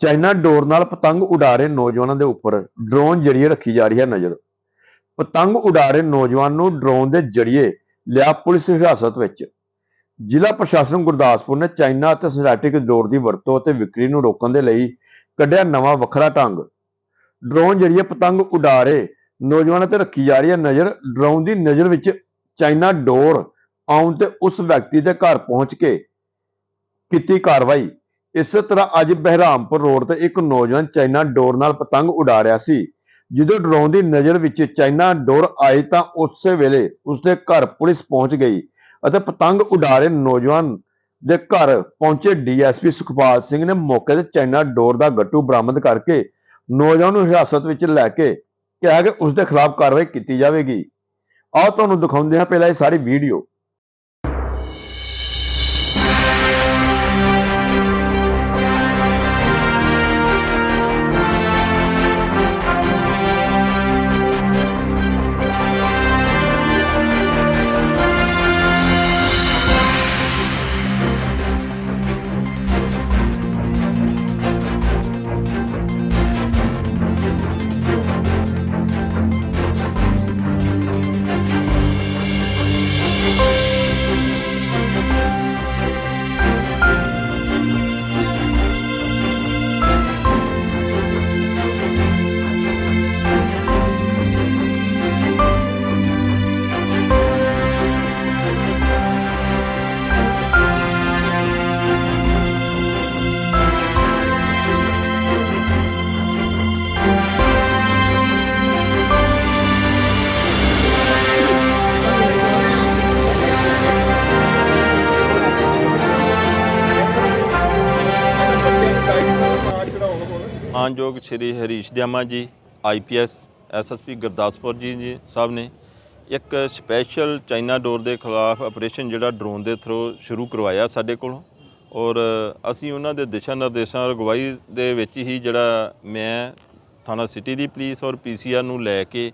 China ਡੋਰ ਨਾਲ ਪਤੰਗ ਉਡਾ ਰਹੇ ਨੌਜਵਾਨਾਂ ਦੇ ਉੱਪਰ ਡਰੋਨ ਜਰੀਏ ਰੱਖੀ ਜਾ ਰਹੀ ਹੈ ਨਜ਼ਰ। ਪਤੰਗ ਉਡਾ ਰਹੇ ਨੌਜਵਾਨ ਨੂੰ ਡਰੋਨ ਦੇ ਜਰੀਏ ਲਿਆ ਪੁਲਿਸ ਹਿਰਾਸਤ ਵਿੱਚ। ਜ਼ਿਲ੍ਹਾ ਪ੍ਰਸ਼ਾਸਨ ਗੁਰਦਾਸਪੁਰ ਨੇ ਚਾਈਨਾ ਅਤੇ ਸਿੰਥੈਟਿਕ ਡੋਰ ਦੀ ਵਰਤੋਂ ਅਤੇ ਵਿਕਰੀ ਨੂੰ ਰੋਕਣ ਦੇ ਲਈ ਕੱਢਿਆ ਨਵਾਂ ਵੱਖਰਾ ਢੰਗ। ਡਰੋਨ ਜਰੀਏ ਪਤੰਗ ਉਡਾ ਰਹੇ ਨੌਜਵਾਨਾਂ ਤੇ ਰੱਖੀ ਜਾ ਰਹੀ ਹੈ ਨਜ਼ਰ। ਡਰੋਨ ਦੀ ਨਜ਼ਰ ਵਿੱਚ ਚਾਈਨਾ ਡੋਰ ਆਉਣ ਤੇ ਉਸ ਵਿਅਕਤੀ ਦੇ ਘਰ ਪਹੁੰਚ ਕੇ ਕੀਤੀ ਕਾਰਵਾਈ। ਇਸੇ ਤਰ੍ਹਾਂ ਅੱਜ ਬਹਿਰਾਮਪੁਰ ਰੋਡ ਤੇ ਇੱਕ ਨੌਜਵਾਨ ਚਾਈਨਾ ਡੋਰ ਨਾਲ ਪਤੰਗ ਉਡਾ ਰਿਹਾ ਸੀ। ਜਦੋਂ ਡਰੋਨ ਦੀ ਨਜ਼ਰ ਵਿੱਚ ਚਾਈਨਾ ਡੋਰ ਆਈ ਤਾਂ ਉਸੇ ਵੇਲੇ ਉਸਦੇ ਘਰ ਪੁਲਿਸ ਪਹੁੰਚ ਗਈ ਅਤੇ ਪਤੰਗ ਉਡਾ ਰਹੇ ਨੌਜਵਾਨ ਦੇ ਘਰ ਪਹੁੰਚੇ ਡੀਐਸਪੀ ਸੁਖਪਾਲ ਸਿੰਘ ਨੇ ਮੌਕੇ ਤੇ ਚਾਈਨਾ ਡੋਰ ਦਾ ਗੱਟੂ ਬਰਾਮਦ ਕਰਕੇ ਨੌਜਵਾਨ ਨੂੰ ਹਿਰਾਸਤ ਵਿੱਚ ਲੈ ਕੇ ਕਿਹਾ ਕਿ ਉਸ ਦੇ ਖਿਲਾਫ ਕਾਰਵਾਈ ਕੀਤੀ ਜਾਵੇਗੀ। ਆਓ ਤੁਹਾਨੂੰ ਦਿਖਾਉਂਦੇ ਹਾਂ ਪਹਿਲਾਂ ਇਹ ਸਾਰੀ ਵੀਡੀਓ। ਮਾਨਯੋਗ ਸ਼੍ਰੀ ਹਰੀਸ਼ ਦਿਆਮਾ ਜੀ ਆਈਪੀਐਸ ਐਸਐਸਪੀ ਗੁਰਦਾਸਪੁਰ ਜੀ ਸਾਹਿਬ ਨੇ ਇੱਕ ਸਪੈਸ਼ਲ ਚਾਈਨਾ ਡੋਰ ਦੇ ਖਿਲਾਫ ਆਪਰੇਸ਼ਨ ਜਿਹੜਾ ਡਰੋਨ ਦੇ ਥਰੂ ਸ਼ੁਰੂ ਕਰਵਾਇਆ ਸਾਡੇ ਕੋਲੋਂ ਔਰ ਅਸੀਂ ਉਹਨਾਂ ਦੇ ਦਿਸ਼ਾ ਨਿਰਦੇਸ਼ਾਂ ਅਗਵਾਈ ਦੇ ਵਿੱਚ ਹੀ ਜਿਹੜਾ ਮੈਂ ਥਾਣਾ ਸਿਟੀ ਦੀ ਪੁਲਿਸ ਔਰ ਪੀਸੀਆਰ ਨੂੰ ਲੈ ਕੇ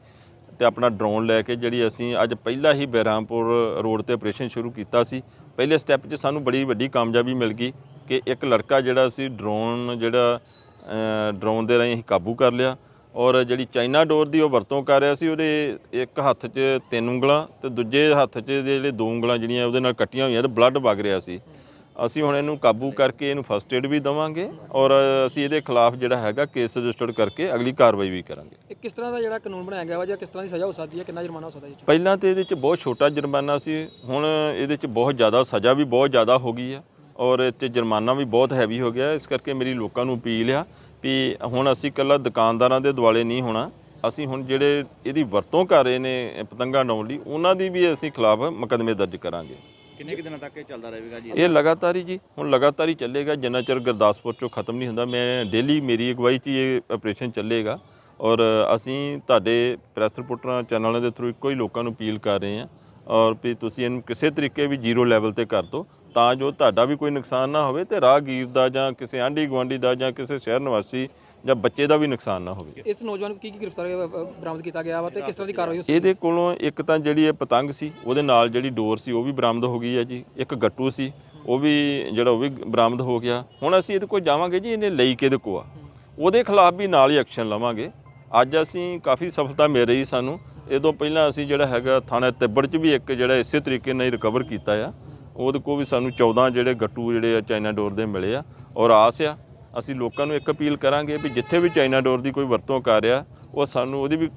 ਤੇ ਆਪਣਾ ਡਰੋਨ ਲੈ ਕੇ ਜਿਹੜੀ ਅਸੀਂ ਅੱਜ ਪਹਿਲਾਂ ਹੀ ਬਹਿਰਾਮਪੁਰ ਰੋਡ ਤੇ ਆਪਰੇਸ਼ਨ ਸ਼ੁਰੂ ਕੀਤਾ ਸੀ, ਪਹਿਲੇ ਸਟੈਪ 'ਚ ਸਾਨੂੰ ਬੜੀ ਵੱਡੀ ਕਾਮਯਾਬੀ ਮਿਲ ਗਈ ਕਿ ਇੱਕ ਲੜਕਾ ਜਿਹੜਾ ਸੀ ਡਰੋਨ ਜਿਹੜਾ ਡਰੋਨ ਦੇ ਰਾਹੀਂ ਅਸੀਂ ਕਾਬੂ ਕਰ ਲਿਆ ਔਰ ਜਿਹੜੀ ਚਾਈਨਾ ਡੋਰ ਦੀ ਉਹ ਵਰਤੋਂ ਕਰ ਰਿਹਾ ਸੀ ਉਹਦੇ ਇੱਕ ਹੱਥ 'ਚ ਤਿੰਨ ਉਂਗਲਾਂ ਤੇ ਦੂਜੇ ਹੱਥ 'ਚ ਜਿਹੜੇ ਦੋ ਉਂਗਲਾਂ ਜਿਹੜੀਆਂ ਉਹਦੇ ਨਾਲ ਕੱਟੀਆਂ ਹੋਈਆਂ ਤੇ ਬਲੱਡ ਵਗ ਰਿਹਾ ਸੀ। ਅਸੀਂ ਹੁਣ ਇਹਨੂੰ ਕਾਬੂ ਕਰਕੇ ਇਹਨੂੰ ਫਸਟ ਏਡ ਵੀ ਦਵਾਂਗੇ ਔਰ ਅਸੀਂ ਇਹਦੇ ਖਿਲਾਫ ਜਿਹੜਾ ਹੈਗਾ ਕੇਸ ਰਜਿਸਟਰਡ ਕਰਕੇ ਅਗਲੀ ਕਾਰਵਾਈ ਵੀ ਕਰਾਂਗੇ। ਇਹ ਕਿਸ ਤਰ੍ਹਾਂ ਦਾ ਜਿਹੜਾ ਕਾਨੂੰਨ ਬਣਾਇਆ ਗਿਆ ਵਾ ਜਾਂ ਕਿਸ ਤਰ੍ਹਾਂ ਦੀ ਸਜ਼ਾ ਹੋ ਸਕਦੀ ਹੈ ਕਿੰਨਾ ਜੁਰਮਾਨਾ ਹੋ ਸਕਦਾ ਜੀ? ਪਹਿਲਾਂ ਤੇ ਇਹਦੇ 'ਚ ਬਹੁਤ ਛੋਟਾ ਜੁਰਮਾਨਾ ਸੀ ਹੁਣ ਇਹਦੇ 'ਚ ਬਹੁਤ ਜ਼ਿਆਦਾ ਸਜ਼ਾ ਵੀ ਬਹੁਤ ਜ਼ਿਆਦਾ ਹੋ ਗਈ ਹੈ। ਔਰ 'ਚ ਜੁਰਮਾਨਾ ਵੀ ਬਹੁਤ ਹੈਵੀ ਹੋ ਗਿਆ। ਇਸ ਕਰਕੇ ਮੇਰੀ ਲੋਕਾਂ ਨੂੰ ਅਪੀਲ ਆ ਵੀ ਹੁਣ ਅਸੀਂ ਇਕੱਲਾ ਦੁਕਾਨਦਾਰਾਂ ਦੇ ਦੁਆਲੇ ਨਹੀਂ ਹੋਣਾ। ਅਸੀਂ ਹੁਣ ਜਿਹੜੇ ਇਹਦੀ ਵਰਤੋਂ ਕਰ ਰਹੇ ਨੇ ਪਤੰਗਾਂ ਉਡਾਉਣ ਲਈ ਉਹਨਾਂ ਦੀ ਵੀ ਅਸੀਂ ਖਿਲਾਫ ਮੁਕੱਦਮੇ ਦਰਜ ਕਰਾਂਗੇ। ਕਿੰਨੇ ਕੁ ਦਿਨਾਂ ਤੱਕ ਇਹ ਚੱਲਦਾ ਰਹੇਗਾ ਜੀ? ਇਹ ਲਗਾਤਾਰ ਹੀ ਜੀ ਹੁਣ ਲਗਾਤਾਰ ਹੀ ਚੱਲੇਗਾ। ਜਿੰਨਾ ਚਿਰ ਗੁਰਦਾਸਪੁਰ ਚੋਂ ਖਤਮ ਨਹੀਂ ਹੁੰਦਾ ਮੈਂ ਡੇਲੀ ਮੇਰੀ ਅਗਵਾਈ 'ਚ ਇਹ ਆਪਰੇਸ਼ਨ ਚੱਲੇਗਾ। ਔਰ ਅਸੀਂ ਤੁਹਾਡੇ ਪ੍ਰੈਸ ਰਿਪੋਰਟਰਾਂ ਚੈਨਲਾਂ ਦੇ ਥਰੂ ਇੱਕੋ ਹੀ ਲੋਕਾਂ ਨੂੰ ਅਪੀਲ ਕਰ ਰਹੇ ਹਾਂ। ਔਰ ਵੀ ਤੁਸੀਂ ਇਹਨੂੰ ਕਿਸੇ ਤਰੀਕੇ ਵੀ ਜ਼ੀਰੋ ਲੈਵਲ ਤੇ ਕਰ ਦਿਓ। ਤਾਂ ਜੋ ਤੁਹਾਡਾ ਵੀ ਕੋਈ ਨੁਕਸਾਨ ਨਾ ਹੋਵੇ ਤੇ ਰਾਹਗੀਰ ਦਾ ਜਾਂ ਕਿਸੇ ਆਂਢੀ ਗੁਆਂਢੀ ਦਾ ਜਾਂ ਕਿਸੇ ਸ਼ਹਿਰ ਨਿਵਾਸੀ ਜਾਂ ਬੱਚੇ ਦਾ ਵੀ ਨੁਕਸਾਨ ਨਾ ਹੋਵੇ। ਇਸ ਨੌਜਵਾਨ ਨੂੰ ਕੀ ਕੀ ਗ੍ਰਿਫਤਾਰ ਬਰਾਮਦ ਕੀਤਾ ਗਿਆ ਵਾ ਤੇ ਕਿਸ ਤਰ੍ਹਾਂ ਦੀ ਕਾਰਵਾਈ ਹੋ ਸਕਦੀ ਇਹਦੇ ਕੋਲੋਂ ਇੱਕ ਤਾਂ ਜਿਹੜੀ ਇਹ ਪਤੰਗ ਸੀ ਉਹਦੇ ਨਾਲ ਜਿਹੜੀ ਡੋਰ ਸੀ ਉਹ ਵੀ ਬਰਾਮਦ ਹੋ ਗਈ ਹੈ ਜੀ ਇੱਕ ਗੱਟੂ ਸੀ ਉਹ ਵੀ ਜਿਹੜਾ ਉਹ ਵੀ ਬਰਾਮਦ ਹੋ ਗਿਆ। ਹੁਣ ਅਸੀਂ ਇਹਦੇ ਕੋਲ ਜਾਵਾਂਗੇ ਜੀ ਇਹਨੇ ਲਈ ਕਿਹਦੇ ਕੋ ਆ? ਉਹਦੇ ਖਿਲਾਫ ਵੀ ਨਾਲ ਹੀ ਐਕਸ਼ਨ ਲਵਾਂਗੇ। ਅੱਜ ਅਸੀਂ ਕਾਫੀ ਸਫਲਤਾ ਮਿਲ ਰਹੀ ਸਾਨੂੰ। ਇਹ ਤੋਂ ਪਹਿਲਾਂ ਅਸੀਂ ਜਿਹੜਾ ਹੈਗਾ ਥਾਣਾ ਤਿੱਬੜ 'ਚ ਵੀ ਇੱਕ ਜਿਹੜਾ ਇਸੇ ਤਰੀਕੇ ਨਾਲ ਰਿਕਵਰ ਕੀਤਾ ਆ। ਉਹਦੇ ਕੋ ਵੀ ਸਾਨੂੰ 14 ਜਿਹੜੇ ਗੱਟੂ ਜਿਹੜੇ ਆ ਚਾਈਨਾ ਡੋਰ ਦੇ ਮਿਲੇ ਆ। ਔਰ ਆਸ ਆ, ਅਸੀਂ ਲੋਕਾਂ ਨੂੰ ਇੱਕ ਅਪੀਲ ਕਰਾਂਗੇ ਵੀ ਜਿੱਥੇ ਵੀ ਚਾਈਨਾ ਡੋਰ ਦੀ ਕੋਈ ਵਰਤੋਂ ਕਰ ਰਿਹਾ, ਉਹ ਸਾਨੂੰ ਉਹਦੀ ਵੀ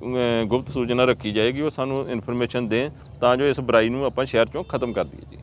ਗੁਪਤ ਸੂਚਨਾ ਰੱਖੀ ਜਾਏਗੀ, ਉਹ ਸਾਨੂੰ ਇਨਫੋਰਮੇਸ਼ਨ ਦੇਣ, ਤਾਂ ਜੋ ਇਸ ਬੁਰਾਈ ਨੂੰ ਆਪਾਂ ਸ਼ਹਿਰ ਚੋਂ ਖਤਮ ਕਰ ਦਈਏ ਜੀ।